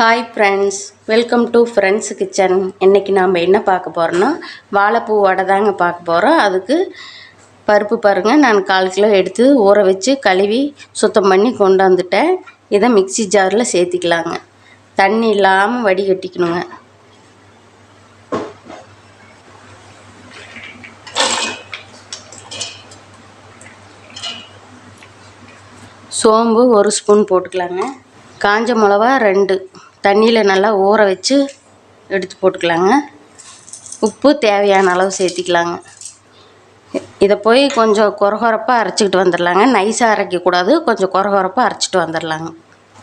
Hi friends welcome to friends kitchen இன்றைக்கி நாம் என்ன பார்க்க போகிறோன்னா வாழைப்பூ வடை தாங்க பார்க்க போகிறோம் அதுக்கு பருப்பு பாருங்கள் நான் கால் கிலோ எடுத்து ஊற வச்சு கழுவி சுத்தம் பண்ணி கொண்டு வந்துட்டேன். இதை மிக்ஸி ஜாரில் சேர்த்திக்கலாங்க. தண்ணி இல்லாமல் வடிகட்டிக்கணுங்க சோம்பு ஒரு ஸ்பூன் போட்டுக்கலாங்க. காஞ்ச மிளவா ரெண்டு. தண்ணியில் நல்லா ஊற வச்சு எடுத்து போட்டுக்கலாங்க. உப்பு தேவையான அளவு சேர்த்திக்கலாங்க. இதை போய் கொஞ்சம் குறகுறப்பாக அரைச்சிக்கிட்டு வந்துடலாங்க நைஸாக அரைக்கக்கூடாது. கொஞ்சம் குறகுறப்பாக அரைச்சிட்டு வந்துடலாங்க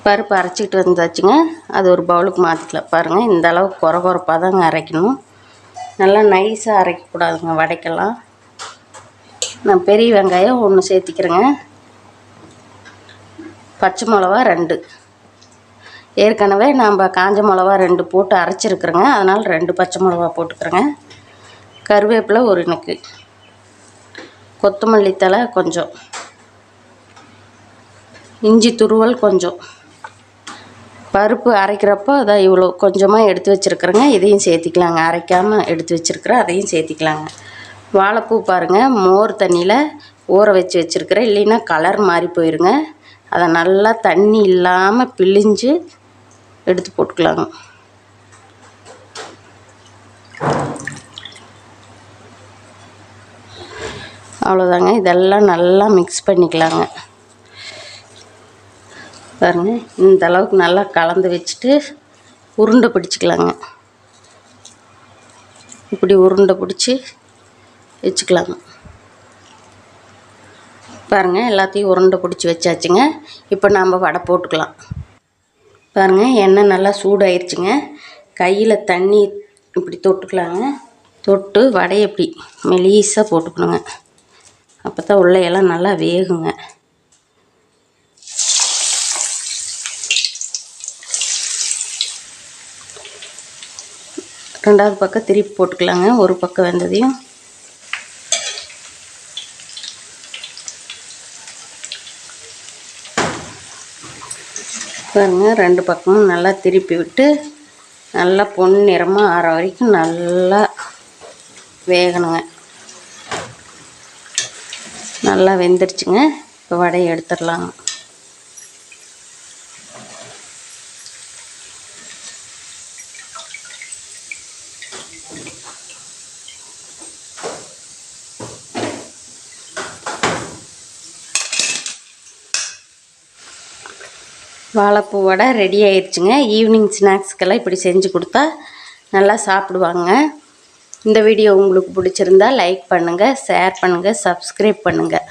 பருப்பு அரைச்சிக்கிட்டு வந்தாச்சுங்க. அது ஒரு பவுலுக்கு மாற்றிக்கலாம் பாருங்கள் இந்த அளவுக்கு குறகுறப்பாக தாங்க அரைக்கணும். நல்லா நைஸாக அரைக்கக்கூடாதுங்க வடைக்கெல்லாம். நான் பெரிய வெங்காயம் ஒன்று சேர்த்திக்கிறேங்க. பச்சை மிளவா ரெண்டு. ஏற்கனவே நாம் காஞ்ச மிளவா ரெண்டு போட்டு அரைச்சிருக்குறேங்க. அதனால் ரெண்டு பச்சை மிளவா போட்டுக்கிறேங்க. கருவேப்பிலை ஒரு எனக்கு கொத்தமல்லி தழை கொஞ்சம். இஞ்சி துருவல் கொஞ்சம். பருப்பு அரைக்கிறப்போ அதான் இவ்வளோ கொஞ்சமாக எடுத்து வச்சுருக்குறேங்க. இதையும் சேர்த்திக்கலாங்க. அரைக்காமல் எடுத்து வச்சுருக்குறேன் அதையும் சேர்த்திக்கலாங்க. வாழைப்பூ பாருங்கள் மோர் தண்ணியில் ஊற வச்சு வச்சுருக்கிறேன். இல்லைன்னா கலர் மாறி போயிருங்க. அதை நல்லா தண்ணி இல்லாமல் பிழிஞ்சு எடுத்து போட்டுக்கலாங்க. அவ்வளோதாங்க இதெல்லாம் நல்லா மிக்ஸ் பண்ணிக்கலாங்க. பாருங்க இந்த அளவுக்கு நல்லா கலந்து வச்சுட்டு உருண்டை பிடிச்சிக்கலாங்க. இப்படி உருண்டை பிடிச்சி வச்சுக்கலாங்க. பாருங்கள் எல்லாத்தையும் உருண்டை பிடிச்சி வச்சாச்சுங்க. இப்போ நாம் வடை போட்டுக்கலாம். பாருங்கள் எண்ணெய் நல்லா சூடாயிருச்சுங்க. கையில் தண்ணி இப்படி தொட்டுக்கலாங்க. தொட்டு வடையை இப்படி மெலீஸாக போட்டுக்கணுங்க. அப்போ தான் உள்ளையெல்லாம் நல்லா வேகுங்க. ரெண்டாவது பக்கம் திருப்பி போட்டுக்கலாங்க. ஒரு பக்கம் வெந்ததையும் பாருங்கள் ரெண்டு பக்கமும் நல்லா திருப்பி விட்டு நல்லா பொன்னிறமாக ஆற வரைக்கும் நல்லா வேகணுங்க. நல்லா வெந்துருச்சுங்க. இப்போ வடையை எடுத்துடலாம் வாழைப்பூ வடை ரெடி ஆயிடுச்சுங்க ஈவினிங் ஸ்நாக்ஸ்க்கெல்லாம் இப்படி செஞ்சு கொடுத்தா நல்லா சாப்பிடுவாங்க. இந்த வீடியோ உங்களுக்கு பிடிச்சிருந்தா லைக் பண்ணுங்கள் ஷேர் பண்ணுங்கள் சப்ஸ்கிரைப் பண்ணுங்கள்